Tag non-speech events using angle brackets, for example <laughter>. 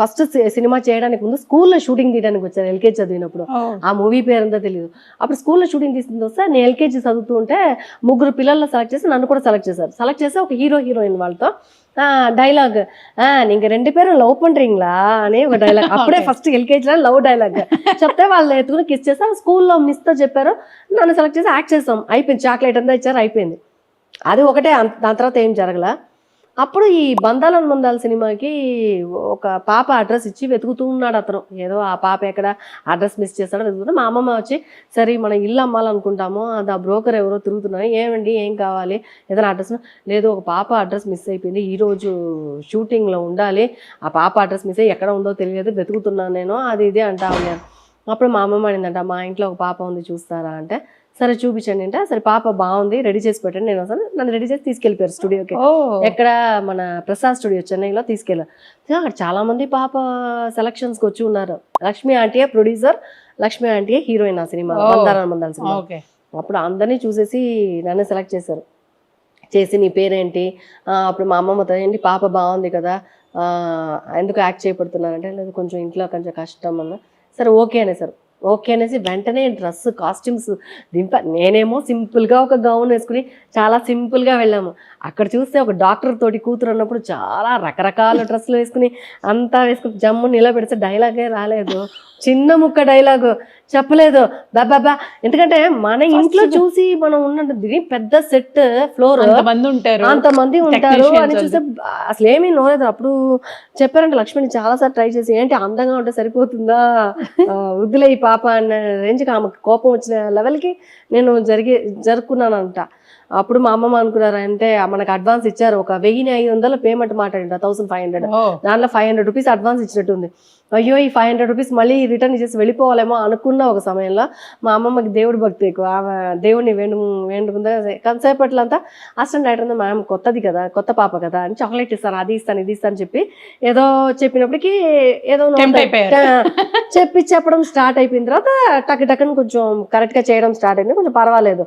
First cinema చేయడానికి ముందు స్కూల్లో షూటింగ్ తీయడానికి వచ్చారు ఎల్కేజీ చదివినప్పుడు. ఆ మూవీ పేరంతా తెలియదు అప్పుడు స్కూల్లో షూటింగ్ తీసింది వస్తే నేను ఎల్కేజీ చదువుతూ ఉంటే ముగ్గురు పిల్లల్లో సెలెక్ట్ చేసి నన్ను కూడా సెలెక్ట్ చేశారు. సెలెక్ట్ చేసి ఒక హీరో హీరోయిన్ వాళ్ళతో డైలాగ్ నీకు రెండు పేరు లవ్ పండ్రింగ్లా? అని ఒక డైలాగ్. అప్పుడే <laughs> ఫస్ట్ ఎల్కేజీలో లవ్ డైలాగ్. చెప్తే వాళ్ళు ఎత్తుకుని కిస్ చేస్తే స్కూల్లో మిస్తో చెప్పారు నన్ను సెలెక్ట్ చేసి యాక్ట్ చేస్తాం అయిపోయింది చాక్లెట్ అంతా ఇచ్చారు అయిపోయింది. అది ఒకటే దాని తర్వాత ఏం జరగల? అప్పుడు ఈ బంధాల బంధాల సినిమాకి ఒక పాప అడ్రస్ ఇచ్చి వెతుకుతూ ఉన్నాడు అతను. ఏదో ఆ పాప ఎక్కడ అడ్రస్ మిస్ చేస్తాడో వెతుకుతున్నా మా అమ్మమ్మ వచ్చి సరే మనం ఇల్లు అమ్మాలనుకుంటాము. అది ఆ బ్రోకర్ ఎవరో తిరుగుతున్నాయి ఏమండి? ఏం కావాలి? ఏదైనా అడ్రస్ లేదు ఒక పాప అడ్రస్ మిస్ అయిపోయింది. ఈరోజు షూటింగ్లో ఉండాలి. ఆ పాప అడ్రస్ మిస్ అయ్యి ఎక్కడ ఉందో తెలియదు. వెతుకుతున్నాను నేను. అది ఇదే అంటా ఉన్నాను అప్పుడు మా అమ్మమ్మ అడిందంట మా ఇంట్లో ఒక పాప ఉంది చూస్తారా? అంటే సరే చూపించండి అంటే. సరే పాప బాగుంది రెడీ చేసి పెట్టండి. నేను వస్తాను నన్ను రెడీ చేసి తీసుకెళ్ళిపోయారు స్టూడియోకి ఎక్కడ మన ప్రసాద్ స్టూడియో చెన్నైలో తీసుకెళ్ళారు అక్కడ చాలా మంది పాప సెలక్షన్స్కి వచ్చి ఉన్నారు. లక్ష్మి ఆంటీయే ప్రొడ్యూసర్ లక్ష్మి ఆంటీయే హీరోయిన్ ఆ సినిమా. మందారాన్ని మందాల సినిమా. ఓకే. అప్పుడు అందరినీ చూసేసి నన్ను సెలెక్ట్ చేశారు. చేసి నీ పేరేంటి? అప్పుడు మా అమ్మమ్మతో ఏంటి పాప బాగుంది కదా ఎందుకు యాక్ట్ చేయబడుతున్నారంటే లేదు కొంచెం ఇంట్లో కొంచెం కష్టం అన్న. సరే ఓకే అనేసారు ఓకే అనేసి వెంటనే డ్రెస్ కాస్ట్యూమ్స్ దింప నేనేమో సింపుల్గా ఒక గౌన్ వేసుకుని చాలా సింపుల్గా వెళ్ళాము. అక్కడ చూస్తే ఒక డాక్టర్ తోటి కూతురు అన్నప్పుడు చాలా రకరకాల డ్రెస్సులు వేసుకుని అంతా వేసుకుని జమ్ము నిలబెడితే డైలాగే రాలేదు. చిన్న ముక్క డైలాగు చెప్పలేదు. బాబా ఎందుకంటే మన ఇంట్లో చూసి మనం ఉన్నది పెద్ద సెట్ ఫ్లోర్ ఉంటారు. అంతమంది ఉంటారు అని చూస్తే అసలు ఏమీ నోలేదు. అప్పుడు చెప్పారంటే లక్ష్మిని చాలా సార్లు ట్రై చేసి ఏంటి అందంగా ఉంటే సరిపోతుందా? ఈ పాప అన్న రేంజ్కి ఆమెకు కోపం వచ్చిన లెవెల్కి నేను జరిగే జరుపుకున్నాను అంట అప్పుడు మా అమ్మమ్మ అనుకున్నారు అంటే మనకు అడ్వాన్స్ ఇచ్చారు. ఒక వెయ్యి ఐదు వందలు పేమెంట్ మాట్లాడింట థౌసండ్ ఫైవ్ హండ్రెడ్ దాంట్లో ఫైవ్ హండ్రెడ్ రూపీస్ అడ్వాన్స్ ఇచ్చినట్టుంది. అయ్యో ఈ ఫైవ్ హండ్రెడ్ రూపీస్ మళ్ళీ రిటర్న్ ఇచ్చేసి వెళ్ళిపోవాలేమో అనుకున్న ఒక సమయంలో మా అమ్మమ్మకి దేవుడి భక్తి ఎక్కువ. ఆమె దేవుడిని వేణు వేண்டுకుందా కొంతసేపట్లో అంతా అసిస్టెంట్ డైరెక్టర్ మ్యామ్ కొత్తది కదా కొత్త పాప కదా అని చాక్లెట్ ఇస్తాను అది ఇస్తాను ఇది ఇస్తాను చెప్పి ఏదో చెప్పినప్పటికీ ఏదో చెప్పి చెప్పడం స్టార్ట్ అయిపోయిన తర్వాత టక్ టక్కని కొంచెం కరెక్ట్గా చేయడం స్టార్ట్ అయింది. కొంచెం పర్వాలేదు.